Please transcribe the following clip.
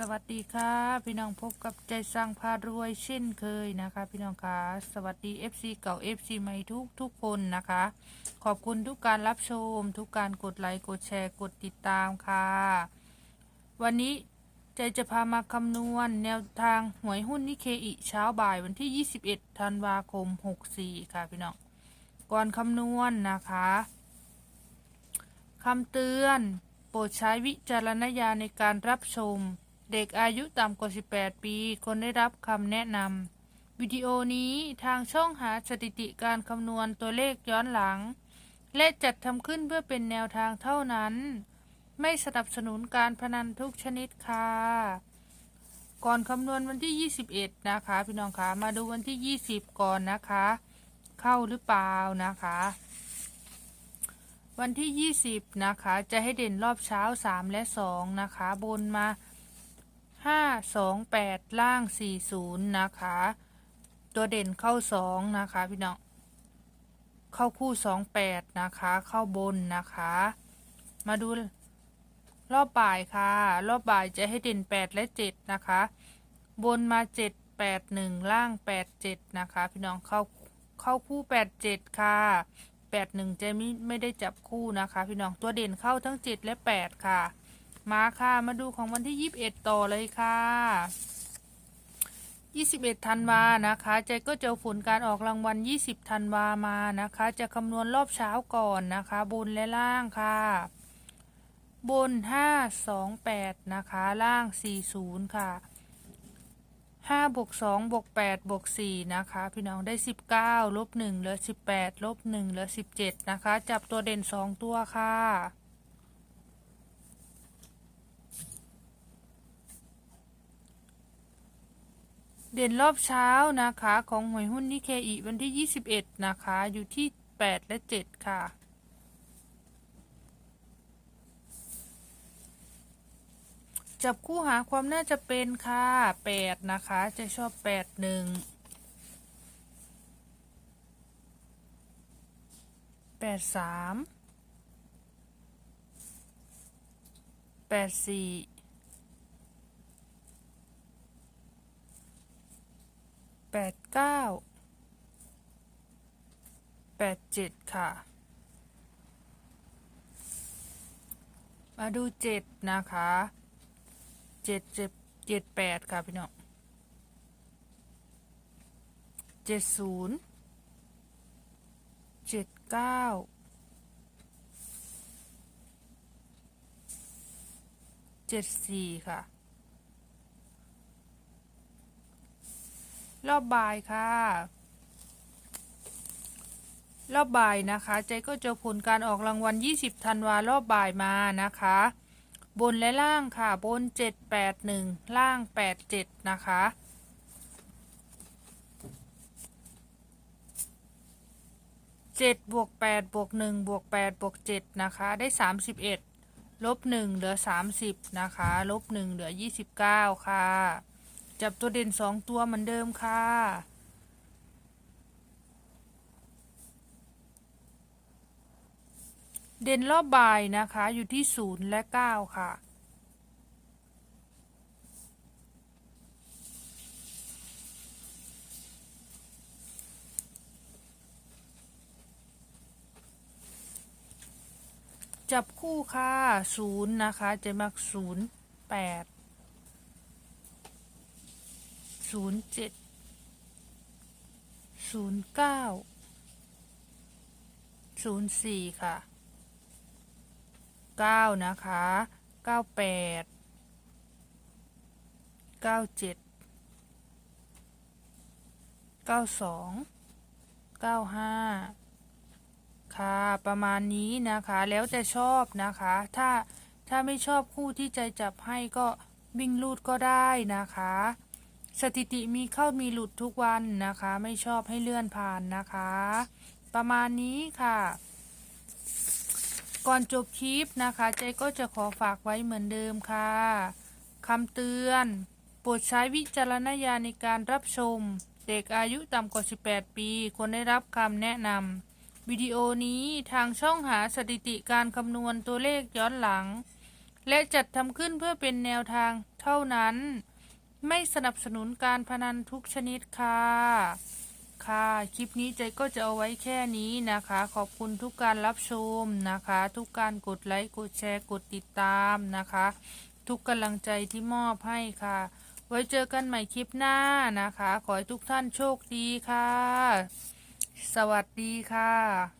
สวัสดีค่ะ พี่น้องพบกับใจสร้างพารวยเช่นเคยนะคะ พี่น้องคะสวัสดี FC เก่า FC ใหม่ทุกทุกคนนะคะ ขอบคุณทุกการรับชม ทุกการกดไลค์กดแชร์กดติดตามค่ะ วันนี้ใจจะพามาคำนวณแนวทางหวยหุ้นนิเคอิเช้าบ่ายวันที่ 21 ธันวาคม 64 ค่ะพี่น้องก่อนคำนวณนะคะคำเตือน โปรดใช้วิจารณญาณในการรับชม เด็กอายุต่ำกว่า 18 ปีควรได้รับคำแนะนำวิดีโอนี้ทางช่องหาสถิติการคำนวณตัวเลขย้อนหลัง และจัดทำขึ้นเพื่อเป็นแนวทางเท่านั้น ไม่สนับสนุนการพนันทุกชนิดค่ะ ก่อนคำนวณวันที่ 21 นะคะ พี่น้องคะมาดูวันที่ 20 ก่อนนะคะ เข้าหรือเปล่านะคะ วันที่ 20 นะคะ จะให้เด่นรอบเช้า 3 และ 2 นะคะ บนมา 5 2 8 ล่าง 40 นะคะ ตัวเด่นเข้า 2 นะคะ พี่น้อง เข้าคู่ 28 นะคะ เข้าบนนะคะ มาดูรอบบ่ายค่ะ รอบบ่ายจะให้เด่น 8 และ 7 นะคะ บนมา 7 8 1 ล่าง 8 7 นะคะ พี่น้องเข้าเข้าคู่ 8 7 ค่ะ 8 1 จะไม่ไม่ได้จับคู่นะคะ พี่น้องตัวเด่นเข้าทั้ง 7 และ 8 ค่ะ มาค่ะ มาดูของวันที่ 21 ต่อเลยค่ะ 21 ธันวานะคะ ใจก็เจอฝนการออกรางวัล 20 ธันวามานะคะ จะคำนวณรอบเช้าก่อนนะคะ บนและล่างค่ะ บน 5 2 8 นะคะ ล่าง 40 ค่ะ5บวก2บวก8บวก4นะคะ พี่น้องได้19ลบ1เหลือ18ลบ1เหลือ17นะคะ จับตัวเด่น2ตัวค่ะ เด่นรอบเช้านะคะของหวยหุ้นนิเคอีวันที่ 21 นะคะ อยู่ที่ 8 และ 7 ค่ะ จับคู่หาความน่าจะเป็นค่ะ 8 นะคะ จะชอบ 8 1 8 3 8 4 แปดเก้าแปดเจ็ดค่ะ มาดูเจ็ดนะคะเจ็ดเจ็ดเจ็ดแปดค่ะพี่น้องเจ็ดศูนย์เจ็ดเก้าเจ็ดสี่ค่ะ รอบบ่ายค่ะ รอบบ่ายนะคะ ใจก็เจอผลการออกรางวัล 20ธันวารอบบ่ายมานะคะ บนและล่างค่ะ บน 781 ล่าง 87 นะคะ7บวก8บวก1บวก8บวก7นะคะ ได้ 31ลบ1เหลือ 30 นะคะ ลบ1เหลือ 29 ค่ะ จับตัวเด่นสองตัวเหมือนเดิมค่ะ เด่นรอบบ่ายนะคะอยู่ที่ศูนย์และเก้าค่ะ จับคู่ค่ะศูนย์นะคะ จะมักศูนย์แปด ศูนย์เจ็ดศูนย์เก้าศูนย์สี่ค่ะเก้านะคะเก้าแปดเก้าเจ็ดเก้าสองเก้าห้าค่ะ ประมาณนี้นะคะ แล้วแต่ชอบนะคะ ถ้าถ้าไม่ชอบคู่ที่ใจจับให้ก็วิ่งลูดก็ได้นะคะ สถิติมีเข้ามีหลุดทุกวันนะคะ ไม่ชอบให้เลื่อนผ่านนะคะ ประมาณนี้ค่ะ ก่อนจบคลิปนะคะ ใจก็จะขอฝากไว้เหมือนเดิมค่ะคำเตือนโปรดใช้วิจารณญาณในการรับชม เด็กอายุต่ำกว่า 18 ปีควรได้รับคำแนะนำวิดีโอนี้ทางช่องหาสถิติการคำนวณตัวเลขย้อนหลัง และจัดทำขึ้นเพื่อเป็นแนวทางเเท่านั้น ไม่สนับสนุนการพนันทุกชนิดค่ะ ค่ะ คลิปนี้ใจก็จะเอาไว้แค่นี้นะคะ ขอบคุณทุกการรับชมนะคะ ทุกการกดไลค์ กดแชร์ กดติดตามนะคะ ทุกกำลังใจที่มอบให้ค่ะ ไว้เจอกันใหม่คลิปหน้านะคะ ขอให้ทุกท่านโชคดีค่ะ สวัสดีค่ะ